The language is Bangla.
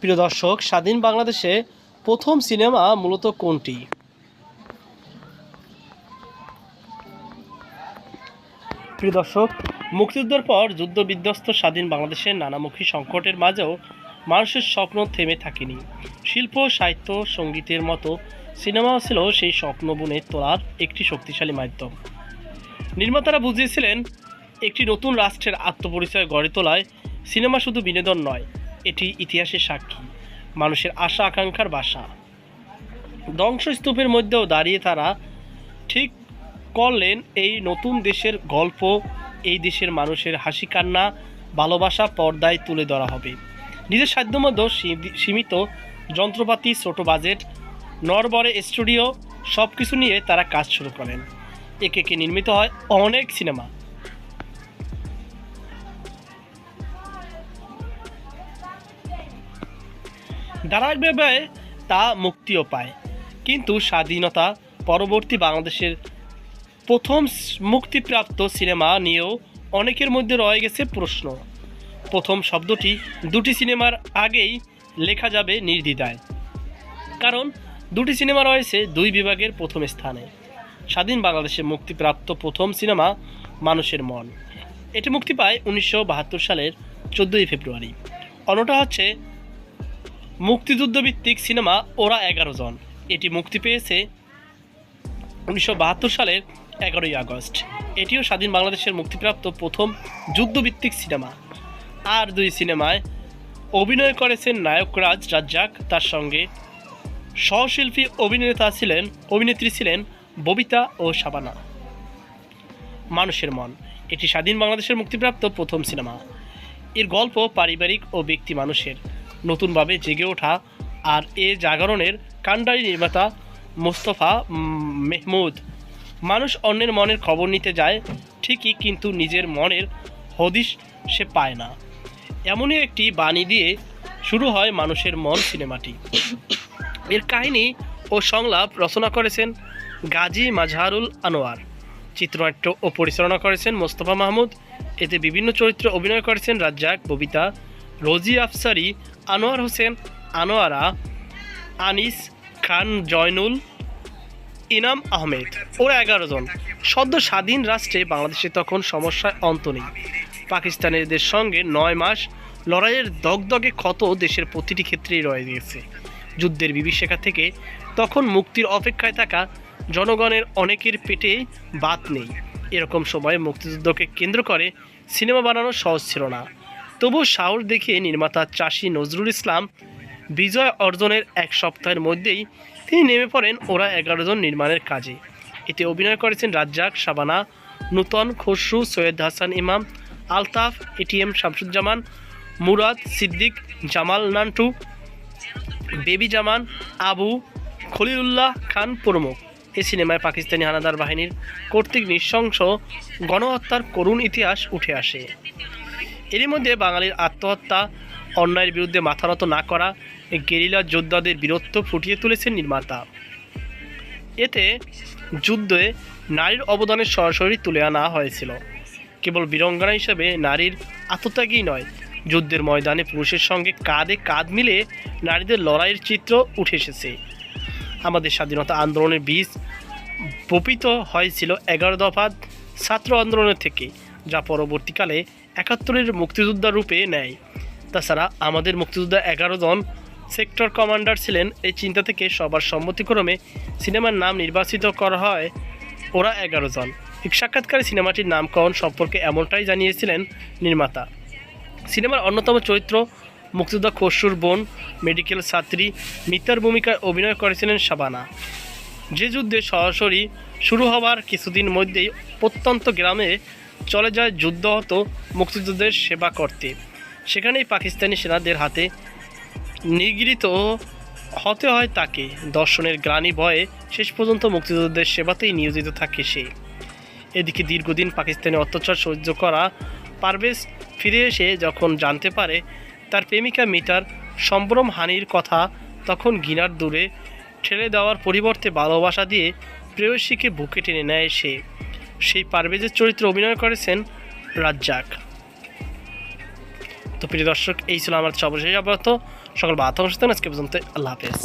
প্রিয় দর্শক, স্বাধীন বাংলাদেশে প্রথম সিনেমা মূলত কোনটি? প্রিয় দর্শক, মুক্তিযুদ্ধের পর যুদ্ধ বিধ্বস্ত স্বাধীন বাংলাদেশের নানামুখী সংকটের মাঝেও মানুষের স্বপ্ন থেমে থাকেনি। শিল্প, সাহিত্য, সঙ্গীতের মতো সিনেমাও ছিল সেই স্বপ্ন বুনে তোলার একটি শক্তিশালী মাধ্যম। নির্মাতারা বুঝিয়েছিলেন, একটি নতুন রাষ্ট্রের আত্মপরিচয় গড়ে তোলায় সিনেমা শুধু বিনোদন নয় এটি ইতিহাসের সাক্ষী, মানুষের আশা, আকাঙ্ক্ষার বাসা। ধ্বংসস্তূপের মধ্যেও দাঁড়িয়ে তারা ঠিক করলেন এই নতুন দেশের গল্প, এই দেশের মানুষের হাসি কান্না, ভালোবাসা পর্দায় তুলে ধরা হবে। নিজের সাধ্যমতো সীমি- সীমিত যন্ত্রপাতি, ছোট বাজেট নরবরে স্টুডিও সব কিছু নিয়ে তারা কাজ শুরু করেন। একে একে নির্মিত হয় অনেক সিনেমা। ধারাবাহিকভাবে তা মুক্তিও পায়। কিন্তু স্বাধীনতা পরবর্তী বাংলাদেশের প্রথম মুক্তিপ্রাপ্ত সিনেমা নিয়েও অনেকের মধ্যে রয়ে গেছে প্রশ্ন। প্রথম শব্দটি দুটি সিনেমার আগেই লেখা যাবে নির্দ্বিধায়। কারণ দুটি সিনেমা রয়েছে দুই বিভাগের প্রথম স্থানে। স্বাধীন বাংলাদেশে মুক্তিপ্রাপ্ত প্রথম সিনেমা মানুষের মন। এটি মুক্তি পায় উনিশশো বাহাত্তর সালের চোদ্দোই ফেব্রুয়ারি। অন্যটা হচ্ছে মুক্তিযুদ্ধভিত্তিক সিনেমা ওরা এগারো জন। এটি মুক্তি পেয়েছে উনিশশো বাহাত্তর সালের এগারোই আগস্ট। এটিও স্বাধীন বাংলাদেশের মুক্তিপ্রাপ্ত প্রথম যুদ্ধভিত্তিক সিনেমা। আর দুই সিনেমায় অভিনয় করেছেন নায়ক রাজ রাজ্জাক, তার সঙ্গে সহশিল্পী অভিনেতা ছিলেন, অভিনেত্রী ছিলেন ববিতা ও শাবানা। মানুষের মন, এটি স্বাধীন বাংলাদেশের মুক্তিপ্রাপ্ত প্রথম সিনেমা। এর গল্প পারিবারিক ও ব্যক্তি মানুষের। নতুনভাবে জেগে ওঠা আর এ জাগরণের কাণ্ডারি নির্মাতা মোস্তফা মেহমুদ। মানুষ অন্যের মনের খবর নিতে যায়, ঠিকই কিন্তু নিজের মনের হদিশ সে পায় না। এমনই একটি বাণী দিয়ে শুরু হয় মানুষের মন সিনেমাটি। এর কাহিনী ও সংলাপ রচনা করেছেন গাজী মাজহারুল আনোয়ার। চিত্রনাট্য ও পরিচালনা করেছেন মোস্তফা মাহমুদ। এতে বিভিন্ন চরিত্রে অভিনয় করেছেন রাজ্জাক, ববিতা রোজি আফসারি, আনোয়ার হোসেন, আনোয়ারা, আনিস খান, জয়নুল, ইনাম আহমেদ। ওরা এগারো জন। সদ্য স্বাধীন রাষ্ট্রে বাংলাদেশে তখন সমস্যায় অন্ত নেই। পাকিস্তানিদের সঙ্গে নয় মাস লড়াইয়ের দগদগে ক্ষত দেশের প্রতিটি ক্ষেত্রেই রয়ে গিয়েছে। যুদ্ধের বিভীষিকা থেকে তখন মুক্তির অপেক্ষায় থাকা জনগণের অনেকের পেটে বাত নেই। এরকম সময় মুক্তিযুদ্ধকে কেন্দ্র করে সিনেমা বানানো সহজ ছিল না। তবু সাহস দেখিয়ে নির্মাতা চাষি নজরুল ইসলাম বিজয় অর্জনের এক সপ্তাহের মধ্যেই তিনি নেমে পড়েন ওরা এগারো জন নির্মাণের কাজে। এতে অভিনয় করেছেন রাজ্জাক, শাবানা, নূতন খসরু, সৈয়দ হাসান ইমাম, আলতাফ এটিএম শামসুজ্জামান, মুরাদ সিদ্দিক, জামাল নান্টু, বেবি জামান, আবু খলিলুল্লাহ খান প্রমুখ। এই সিনেমায় পাকিস্তানি হানাদার বাহিনীর কর্তৃক নৃশংস গণহত্যার করুণ ইতিহাস উঠে আসে। এরই মধ্যে বাঙালির আত্মহত্যা, অন্যায়ের বিরুদ্ধে মাথা নত না করা, গেরিলা যোদ্ধাদের বীরত্ব ফুটিয়ে তুলেছেন নির্মাতা। এতে যুদ্ধে নারীর অবদানের সরাসরি তুলে আনা হয়েছিল। কেবল বীরঙ্গনা হিসেবে নারীর আত্মত্যাগই নয়, যুদ্ধের ময়দানে পুরুষের সঙ্গে কাঁধে কাঁধ মিলে নারীদের লড়াইয়ের চিত্র উঠে এসেছে। আমাদের স্বাধীনতা আন্দোলনের বীজ বপিত হয়েছিল এগারো দফা ছাত্র আন্দোলনের থেকে, যা পরবর্তীকালে একাত্তরের মুক্তিযোদ্ধা রূপে নেয়। তাছাড়া আমাদের মুক্তিযোদ্ধা এগারো জন সেক্টর কমান্ডার ছিলেন। এই চিন্তা থেকে সবার সম্মতিক্রমে সিনেমার নাম নির্বাচিত করা হয় ওরা এগারো জন। এক সাক্ষাৎকারে সিনেমাটির নামকরণ সম্পর্কে এমনটাই জানিয়েছিলেন নির্মাতা। সিনেমার অন্যতম চরিত্র মুক্তিযোদ্ধা খসরুর বোন, মেডিকেল ছাত্রী, মিতার ভূমিকায় অভিনয় করেছিলেন শাবানা। যে যুদ্ধে সরাসরি শুরু হওয়ার কিছুদিন মধ্যেই প্রত্যন্ত গ্রামে চলে যায় যুদ্ধ হতো মুক্তিযুদ্ধের সেবা করতে। সেখানেই পাকিস্তানি সেনাদের হাতে নিগৃহীত হতে হয় তাকে। দর্শনের গ্লানি ভয়ে শেষ পর্যন্ত মুক্তিযুদ্ধের সেবাতেই নিয়োজিত থাকে সে। এদিকে দীর্ঘদিন পাকিস্তানি অত্যাচার সহ্য করা পারভেজ ফিরে এসে যখন জানতে পারে তার প্রেমিকা মিতার সম্ভ্রম হানির কথা, তখন গিনার দূরে ঠেলে দেওয়ার পরিবর্তে ভালোবাসা দিয়ে প্রেয়সীকে বুকে টেনে নেয় সে। সেই পারভেজের চরিত্রে অভিনয় করেছেন রাজ্জাক। তো প্রিয় দর্শক, এই ছিল আমার সর্বশেষ আপাতত সকল অনুষ্ঠান আজকে পর্যন্ত আল্লাহ হাফেজ।